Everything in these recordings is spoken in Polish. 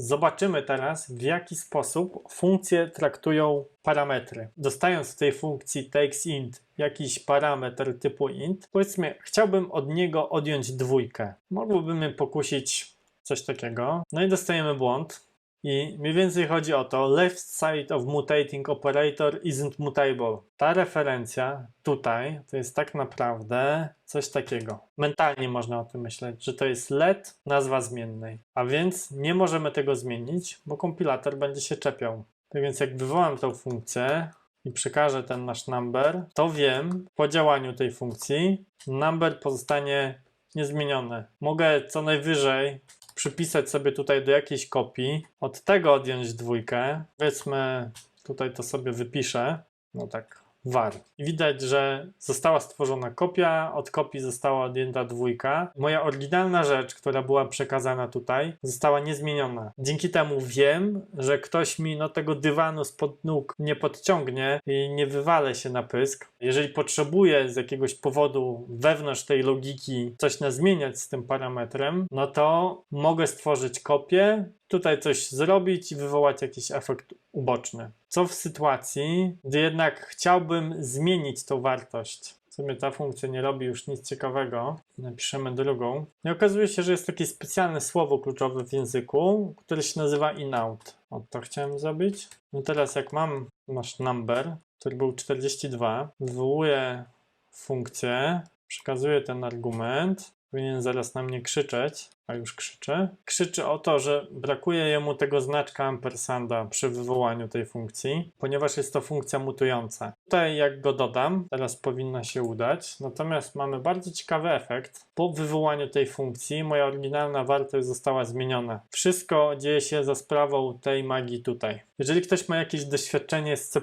zobaczymy teraz, w jaki sposób funkcje traktują parametry. Dostając w tej funkcji takesInt jakiś parametr typu int, powiedzmy, chciałbym od niego odjąć dwójkę. Mogłoby mnie pokusić coś takiego. No i dostajemy błąd. I mniej więcej chodzi o to, left side of mutating operator isn't mutable. Ta referencja tutaj to jest tak naprawdę coś takiego. Mentalnie można o tym myśleć, że to jest let, nazwa zmiennej. A więc nie możemy tego zmienić, bo kompilator będzie się czepiał. Tak więc jak wywołam tą funkcję i przekażę ten nasz number, to wiem po działaniu tej funkcji, number pozostanie niezmieniony. Mogę co najwyżej przypisać sobie tutaj do jakiejś kopii, od tego odjąć dwójkę, powiedzmy tutaj to sobie wypiszę, no tak, var. I widać, że została stworzona kopia, od kopii została odjęta dwójka. Moja oryginalna rzecz, która była przekazana tutaj, została niezmieniona. Dzięki temu wiem, że ktoś mi no, tego dywanu spod nóg nie podciągnie i nie wywalę się na pysk. Jeżeli potrzebuję z jakiegoś powodu wewnątrz tej logiki coś nazmieniać z tym parametrem, no to mogę stworzyć kopię, tutaj coś zrobić i wywołać jakiś efekt uboczny. Co w sytuacji, gdy jednak chciałbym zmienić tą wartość? W sumie ta funkcja nie robi już nic ciekawego. Napiszemy drugą. I okazuje się, że jest takie specjalne słowo kluczowe w języku, które się nazywa in-out. O, to chciałem zrobić. No teraz jak mam nasz number, który był 42, wywołuję funkcję, przekazuję ten argument, powinien zaraz na mnie krzyczeć, a już krzyczy. Krzyczy o to, że brakuje jemu tego znaczka ampersanda przy wywołaniu tej funkcji, ponieważ jest to funkcja mutująca. Tutaj jak go dodam, teraz powinno się udać, natomiast mamy bardzo ciekawy efekt. Po wywołaniu tej funkcji moja oryginalna wartość została zmieniona. Wszystko dzieje się za sprawą tej magii tutaj. Jeżeli ktoś ma jakieś doświadczenie z C++,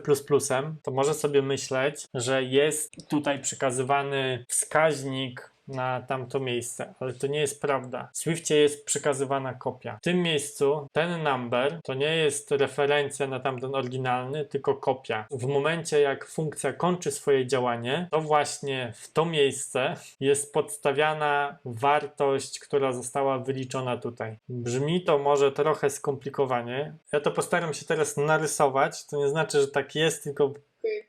to może sobie myśleć, że jest tutaj przekazywany wskaźnik na tamto miejsce, ale to nie jest prawda. W Swiftie jest przekazywana kopia. W tym miejscu ten number to nie jest referencja na tamten oryginalny, tylko kopia. W momencie jak funkcja kończy swoje działanie, to właśnie w to miejsce jest podstawiana wartość, która została wyliczona tutaj. Brzmi to może trochę skomplikowanie. Ja to postaram się teraz narysować. To nie znaczy, że tak jest, tylko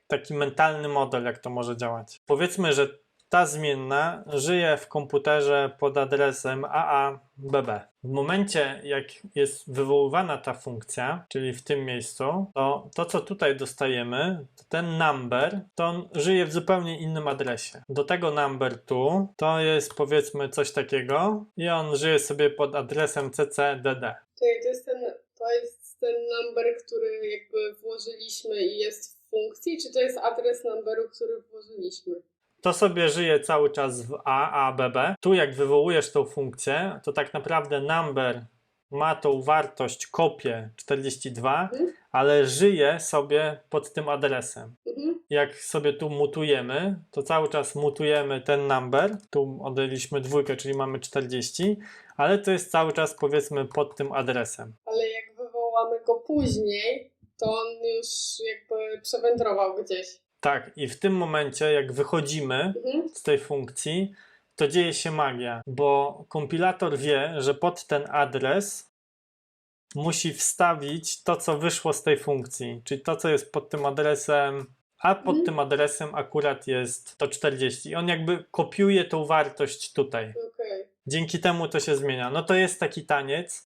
taki mentalny model, jak to może działać. Powiedzmy, że ta zmienna żyje w komputerze pod adresem AABB. W momencie, jak jest wywoływana ta funkcja, czyli w tym miejscu, to to, co tutaj dostajemy, ten number, to on żyje w zupełnie innym adresie. Do tego number tu, to jest powiedzmy coś takiego i on żyje sobie pod adresem ccdd. Czyli to jest ten, to jest ten number, który jakby włożyliśmy i jest w funkcji, czy to jest adres numberu, który włożyliśmy? To sobie żyje cały czas w A, A, B, B. Tu jak wywołujesz tą funkcję, to tak naprawdę number ma tą wartość, kopię 42, Mhm. ale żyje sobie pod tym adresem. Mhm. Jak sobie tu mutujemy, to cały czas mutujemy ten number. Tu odjęliśmy dwójkę, czyli mamy 40, ale to jest cały czas powiedzmy pod tym adresem. Ale jak wywołamy go później, to on już jakby przewędrował gdzieś. Tak, i w tym momencie, jak wychodzimy Mhm. z tej funkcji, to dzieje się magia, bo kompilator wie, że pod ten adres musi wstawić to, co wyszło z tej funkcji, czyli to, co jest pod tym adresem, a pod Mhm. tym adresem akurat jest to 40. I on jakby kopiuje tą wartość tutaj. Dzięki temu to się zmienia. No to jest taki taniec.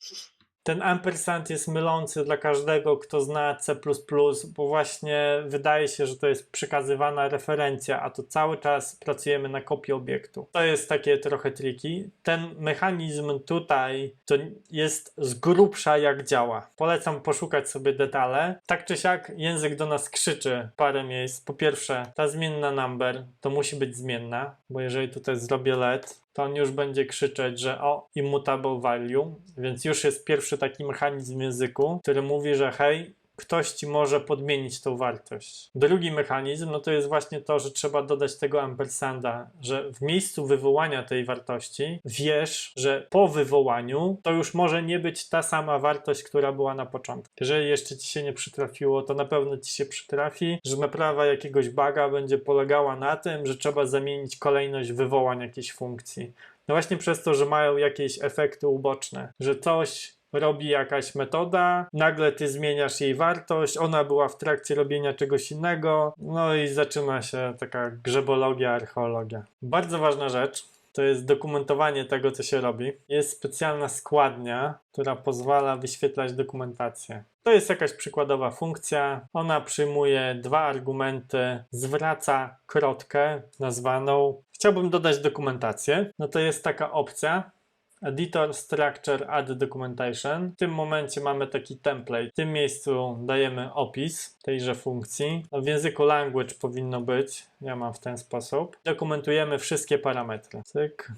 Ten ampersand jest mylący dla każdego, kto zna C, bo właśnie wydaje się, że to jest przekazywana referencja, a to cały czas pracujemy na kopii obiektu. To jest takie trochę triki. Ten mechanizm tutaj to jest z grubsza jak działa. Polecam poszukać sobie detale. Tak czy siak język do nas krzyczy parę miejsc. Po pierwsze, ta zmienna number to musi być zmienna, bo jeżeli tutaj zrobię let, to on już będzie krzyczeć, że o, immutable value, więc już jest pierwszy taki mechanizm w języku, który mówi, że hej, ktoś ci może podmienić tą wartość. Drugi mechanizm, no to jest właśnie to, że trzeba dodać tego ampersanda, że w miejscu wywołania tej wartości wiesz, że po wywołaniu to już może nie być ta sama wartość, która była na początku. Jeżeli jeszcze ci się nie przytrafiło, to na pewno ci się przytrafi, że naprawa jakiegoś buga będzie polegała na tym, że trzeba zamienić kolejność wywołań jakiejś funkcji. No właśnie przez to, że mają jakieś efekty uboczne, że coś robi jakaś metoda, nagle ty zmieniasz jej wartość, ona była w trakcie robienia czegoś innego, no i zaczyna się taka grzebologia, archeologia. Bardzo ważna rzecz. To jest dokumentowanie tego, co się robi. Jest specjalna składnia, która pozwala wyświetlać dokumentację. To jest jakaś przykładowa funkcja. Ona przyjmuje dwa argumenty, zwraca krotkę nazwaną. Chciałbym dodać dokumentację. No to jest taka opcja. Editor Structure Add Documentation. W tym momencie mamy taki template. W tym miejscu dajemy opis tejże funkcji. No w języku language powinno być. Ja mam w ten sposób. Dokumentujemy wszystkie parametry. Cyk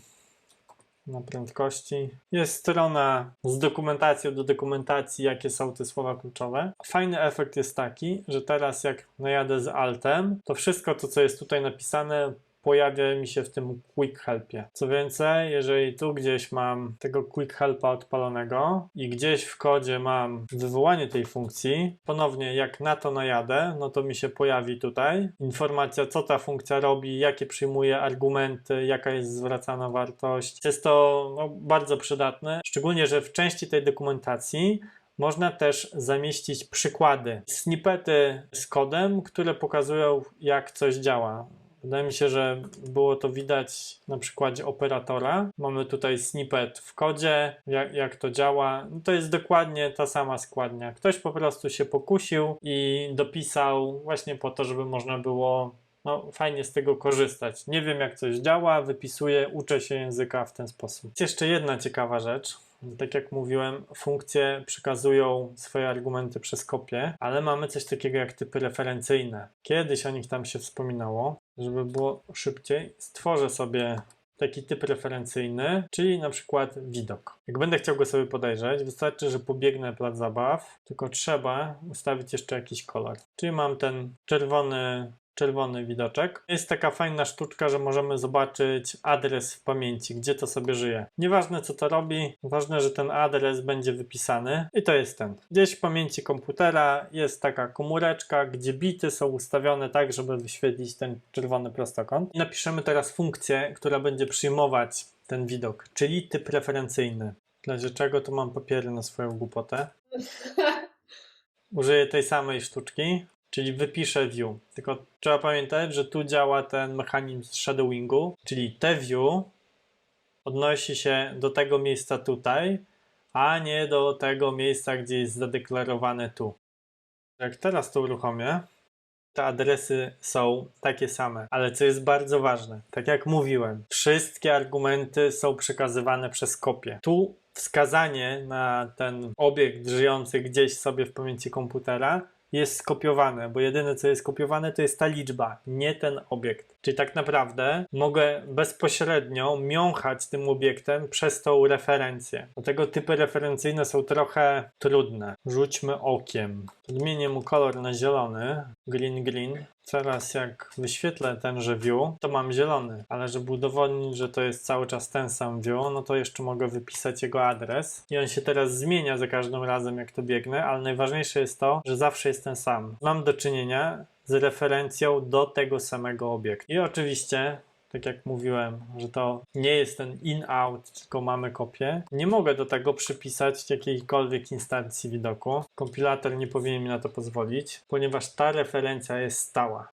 na prędkości. Jest strona z dokumentacją do dokumentacji, jakie są te słowa kluczowe. Fajny efekt jest taki, że teraz jak najadę z altem, to wszystko to, co jest tutaj napisane, pojawia mi się w tym Quick Helpie. Co więcej, jeżeli tu gdzieś mam tego Quick Helpa odpalonego i gdzieś w kodzie mam wywołanie tej funkcji, ponownie jak na to najadę, no to mi się pojawi tutaj informacja, co ta funkcja robi, jakie przyjmuje argumenty, jaka jest zwracana wartość. Jest to no, bardzo przydatne, szczególnie, że w części tej dokumentacji można też zamieścić przykłady, snippety z kodem, które pokazują, jak coś działa. Wydaje mi się, że było to widać na przykładzie operatora. Mamy tutaj snippet w kodzie, jak, jak to działa. No to jest dokładnie ta sama składnia. Ktoś po prostu się pokusił i dopisał właśnie po to, żeby można było no, fajnie z tego korzystać. Nie wiem, jak coś działa, wypisuję, uczę się języka w ten sposób. Jest jeszcze jedna ciekawa rzecz. Tak jak mówiłem, funkcje przekazują swoje argumenty przez kopię, ale mamy coś takiego jak typy referencyjne. Kiedyś o nich tam się wspominało, żeby było szybciej, stworzę sobie taki typ referencyjny, czyli na przykład widok. Jak będę chciał go sobie podejrzeć, wystarczy, że pobiegnę plac zabaw, tylko trzeba ustawić jeszcze jakiś kolor. Czyli mam ten czerwony czerwony widoczek. Jest taka fajna sztuczka, że możemy zobaczyć adres w pamięci, gdzie to sobie żyje. Nieważne co to robi, ważne, że ten adres będzie wypisany i to jest ten. Gdzieś w pamięci komputera jest taka komóreczka, gdzie bity są ustawione tak, żeby wyświetlić ten czerwony prostokąt. I napiszemy teraz funkcję, która będzie przyjmować ten widok, czyli typ referencyjny. W razie czego tu mam papiery na swoją głupotę. Użyję tej samej sztuczki, czyli wypiszę view. Tylko trzeba pamiętać, że tu działa ten mechanizm shadowingu, czyli te view odnosi się do tego miejsca tutaj, a nie do tego miejsca, gdzie jest zadeklarowane tu. Jak teraz to uruchomię, te adresy są takie same, ale co jest bardzo ważne, tak jak mówiłem, wszystkie argumenty są przekazywane przez kopię. Tu wskazanie na ten obiekt żyjący gdzieś sobie w pamięci komputera jest skopiowane, bo jedyne co jest kopiowane to jest ta liczba, nie ten obiekt. Czyli tak naprawdę mogę bezpośrednio miąchać tym obiektem przez tą referencję. Dlatego typy referencyjne są trochę trudne. Rzućmy okiem. Zmienię mu kolor na zielony, green green. Teraz jak wyświetlę tenże view, to mam zielony, ale żeby udowodnić, że to jest cały czas ten sam view, no to jeszcze mogę wypisać jego adres i on się teraz zmienia za każdym razem jak to biegnę, ale najważniejsze jest to, że zawsze jest ten sam. Mam do czynienia z referencją do tego samego obiektu. I oczywiście tak jak mówiłem, że to nie jest ten in-out, tylko mamy kopię. Nie mogę do tego przypisać jakiejkolwiek instancji widoku. Kompilator nie powinien mi na to pozwolić, ponieważ ta referencja jest stała.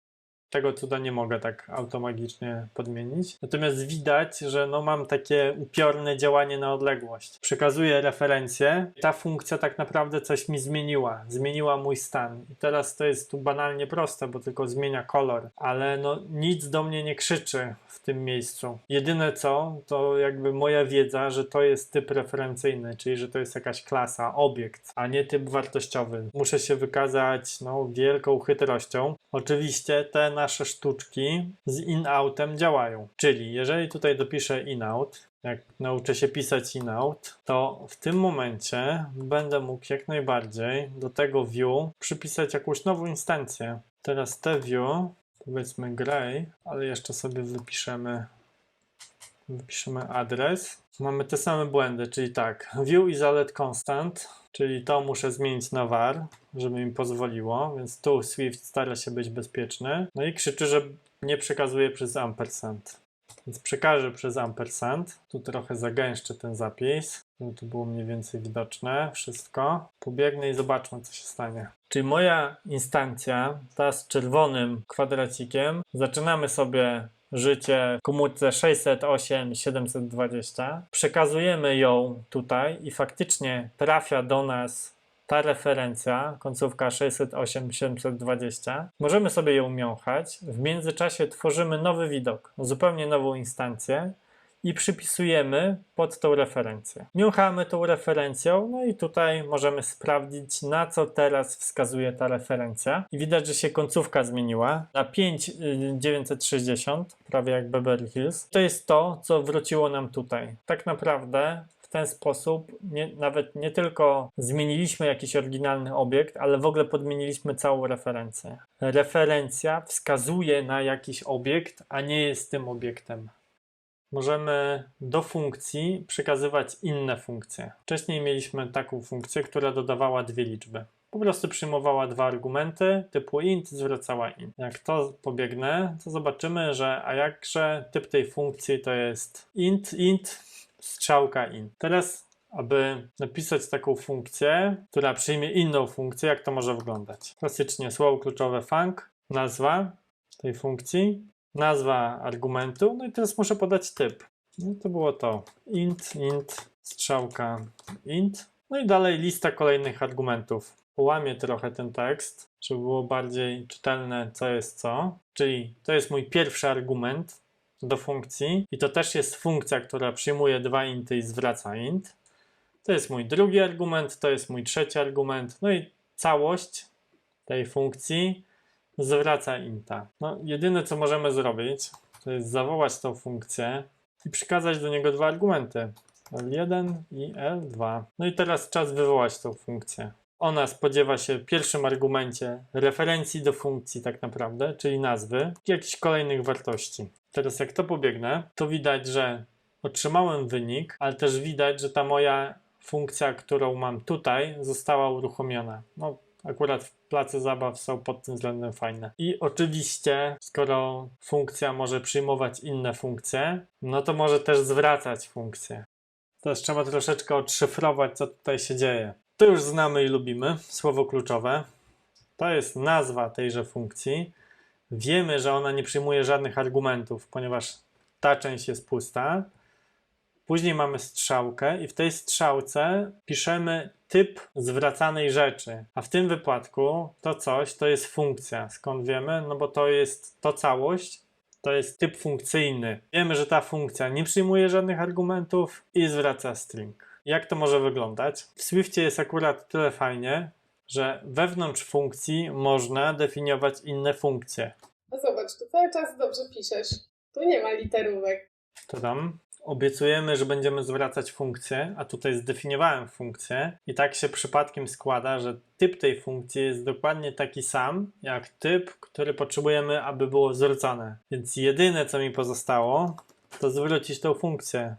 Tego cuda nie mogę tak automagicznie podmienić. Natomiast widać, że no mam takie upiorne działanie na odległość. Przekazuję referencję, ta funkcja tak naprawdę coś mi zmieniła. Zmieniła mój stan. I teraz to jest tu banalnie proste, bo tylko zmienia kolor, ale no nic do mnie nie krzyczy w tym miejscu. Jedyne co, to jakby moja wiedza, że to jest typ referencyjny, czyli że to jest jakaś klasa, obiekt, a nie typ wartościowy. Muszę się wykazać no, wielką chytrością. Oczywiście te nasze sztuczki z in-outem działają. Czyli jeżeli tutaj dopiszę in-out, jak nauczę się pisać in-out, to w tym momencie będę mógł jak najbardziej do tego view przypisać jakąś nową instancję. Teraz te view, powiedzmy gray, ale jeszcze sobie wypiszemy wypiszemy adres. Mamy te same błędy, czyli tak, view isolate constant, czyli to muszę zmienić na var, żeby mi pozwoliło, więc tu Swift stara się być bezpieczny. No i krzyczy, że nie przekazuje przez ampersand. Więc przekażę przez ampersand. Tu trochę zagęszczę ten zapis. Żeby to było mniej więcej widoczne wszystko. Pobiegnę i zobaczmy, co się stanie. Czyli moja instancja, ta z czerwonym kwadracikiem, zaczynamy sobie życie w komórce 608 720. Przekazujemy ją tutaj i faktycznie trafia do nas ta referencja, końcówka 608 720. Możemy sobie ją miąchać. W międzyczasie tworzymy nowy widok, zupełnie nową instancję i przypisujemy pod tą referencję. Miąchamy tą referencją, no i tutaj możemy sprawdzić, na co teraz wskazuje ta referencja. I widać, że się końcówka zmieniła na 5960, prawie jak Beverly Hills. To jest to, co wróciło nam tutaj. Tak naprawdę w ten sposób nie, nawet nie tylko zmieniliśmy jakiś oryginalny obiekt, ale w ogóle podmieniliśmy całą referencję. Referencja wskazuje na jakiś obiekt, a nie jest tym obiektem możemy do funkcji przekazywać inne funkcje. Wcześniej mieliśmy taką funkcję, która dodawała dwie liczby. Po prostu przyjmowała dwa argumenty typu int, zwracała int. Jak to pobiegnę, to zobaczymy, że a jakże typ tej funkcji to jest int, int, strzałka int. Teraz, aby napisać taką funkcję, która przyjmie inną funkcję, jak to może wyglądać? Klasycznie słowo kluczowe func, nazwa tej funkcji, nazwa argumentu, no i teraz muszę podać typ. No to było to. int, int, strzałka, int. No i dalej lista kolejnych argumentów. Połamię trochę ten tekst, żeby było bardziej czytelne, co jest co. Czyli to jest mój pierwszy argument do funkcji i to też jest funkcja, która przyjmuje dwa inty i zwraca int. To jest mój drugi argument, to jest mój trzeci argument, no i całość tej funkcji zwraca inta. No, jedyne co możemy zrobić, to jest zawołać tą funkcję i przekazać do niego dwa argumenty. L1 i L2. No i teraz czas wywołać tą funkcję. Ona spodziewa się w pierwszym argumencie referencji do funkcji tak naprawdę, czyli nazwy i jakichś kolejnych wartości. Teraz jak to pobiegnę, to widać, że otrzymałem wynik, ale też widać, że ta moja funkcja, którą mam tutaj, została uruchomiona. No, akurat place zabaw są pod tym względem fajne. I oczywiście, skoro funkcja może przyjmować inne funkcje, no to może też zwracać funkcje. Teraz trzeba troszeczkę odszyfrować, co tutaj się dzieje. To już znamy i lubimy, słowo kluczowe. To jest nazwa tejże funkcji. Wiemy, że ona nie przyjmuje żadnych argumentów, ponieważ ta część jest pusta. Później mamy strzałkę i w tej strzałce piszemy typ zwracanej rzeczy. A w tym wypadku to coś to jest funkcja. Skąd wiemy? No bo to jest to całość, to jest typ funkcyjny. Wiemy, że ta funkcja nie przyjmuje żadnych argumentów i zwraca string. Jak to może wyglądać? W Swiftie jest akurat tyle fajnie, że wewnątrz funkcji można definiować inne funkcje. No zobacz, tu cały czas dobrze piszesz. Tu nie ma literówek. To tam obiecujemy, że będziemy zwracać funkcję, a tutaj zdefiniowałem funkcję i tak się przypadkiem składa, że typ tej funkcji jest dokładnie taki sam, jak typ, który potrzebujemy, aby było zwrócone. Więc jedyne, co mi pozostało, to zwrócić tą funkcję.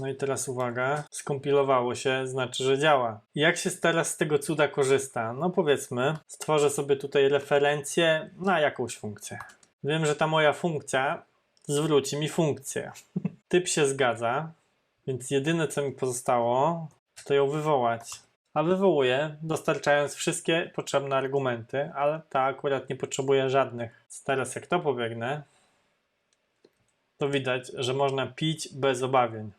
No i teraz uwaga, skompilowało się, znaczy, że działa. Jak się teraz z tego cuda korzysta? No powiedzmy, stworzę sobie tutaj referencję na jakąś funkcję. Wiem, że ta moja funkcja zwróci mi funkcję. Typ się zgadza, więc jedyne co mi pozostało, to ją wywołać. A wywołuję, dostarczając wszystkie potrzebne argumenty, ale ta akurat nie potrzebuje żadnych. Teraz jak to pobiegnę, to widać, że można pić bez obawień.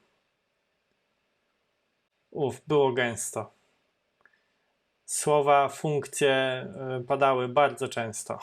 Uf, było gęsto. Słowa, funkcje y, padały bardzo często.